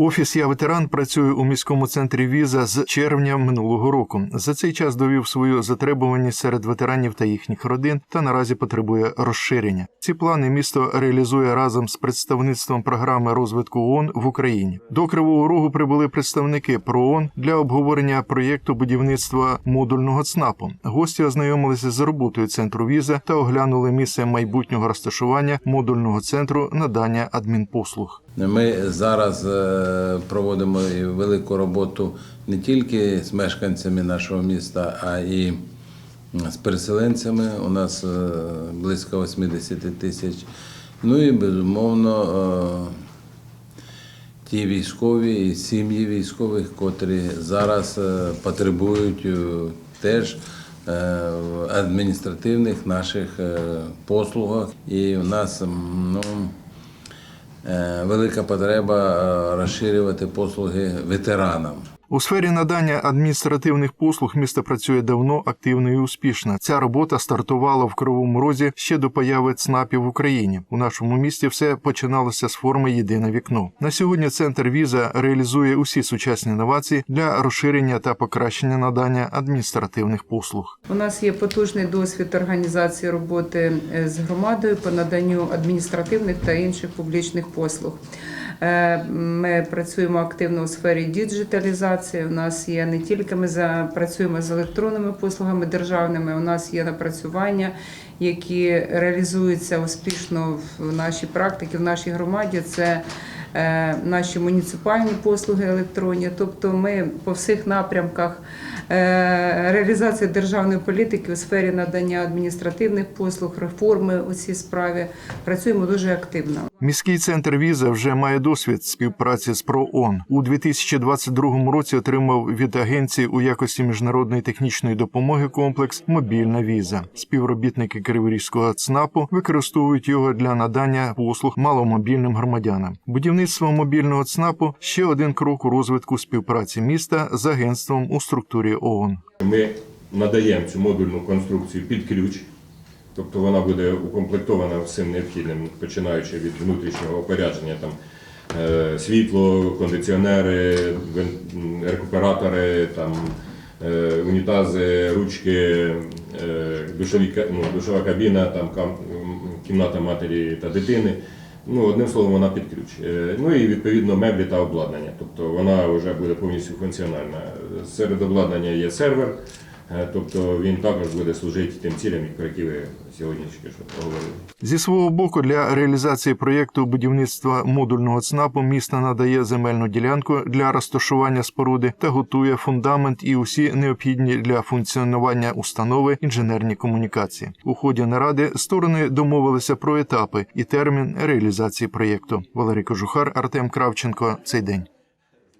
Офіс Я ветеран працює у міському центрі віза з червня минулого року. За цей час довів свою затребуваність серед ветеранів та їхніх родин та наразі потребує розширення. Ці плани місто реалізує разом з представництвом програми розвитку ООН в Україні. До Кривого Рогу прибули представники ПРООН для обговорення проєкту будівництва модульного ЦНАПу. Гості ознайомилися з роботою центру віза та оглянули місце майбутнього розташування модульного центру надання адмінпослуг. Ми зараз е, проводимо велику роботу не тільки з мешканцями нашого міста, а і з переселенцями. У нас е, близько 80 тисяч. Ну і безумовно е, ті військові і сім'ї військових, котрі зараз потребують теж в адміністративних наших послугах. І у нас ну, велика потреба е, розширювати послуги ветеранам. У сфері надання адміністративних послуг місто працює давно, активно і успішно. Ця робота стартувала в Кривому Розі ще до появи ЦНАПів в Україні. У нашому місті все починалося з форми Єдине вікно. На сьогодні центр віза реалізує усі сучасні новації для розширення та покращення надання адміністративних послуг. У нас є потужний досвід організації роботи е, з громадою по наданню адміністративних та інших публічних послуг. Е, Ми працюємо активно у сфері діджиталізації. У нас є не тільки ми працюємо з електронними послугами державними, у нас є напрацювання, які реалізуються успішно в нашій практиці, в нашій громаді. Це е, наші муніципальні послуги електронні. Тобто ми по всіх напрямках е, реалізації державної політики у сфері надання адміністративних послуг, реформи у цій справі працюємо дуже активно. Міський центр віза вже має досвід співпраці з ПРООН. У 2022 році отримав від агенції у якості міжнародної технічної допомоги комплекс Мобільна віза. Співробітники Криворізького ЦНАПу використовують його для надання послуг маломобільним громадянам. Будівництво мобільного ЦНАПу ще один крок у розвитку співпраці міста з агентством у структурі ООН. Ми надаємо цю модульну конструкцію під ключ, тобто вона буде укомплектована всім необхідним, починаючи від внутрішнього опорядження, там, е, світло, кондиціонери, рекуператори, там, е, унітази, ручки, е, душові, ну, душова кабіна, там, кімната матері та дитини. Ну, одним словом, вона під ключ. Е, Ну і відповідно меблі та обладнання. Тобто вона вже буде повністю функціональна. Серед обладнання є сервер, тобто він також буде служити тим цілям, про які ви сьогодні поговорили. Зі свого боку, для реалізації проєкту будівництва модульного ЦНАПу місто надає земельну ділянку для розташування споруди та готує фундамент і усі необхідні для функціонування установи інженерні комунікації. У ході наради сторони домовилися про етапи і термін реалізації проєкту. Валерій Кожухар, Артем Кравченко. Цей день.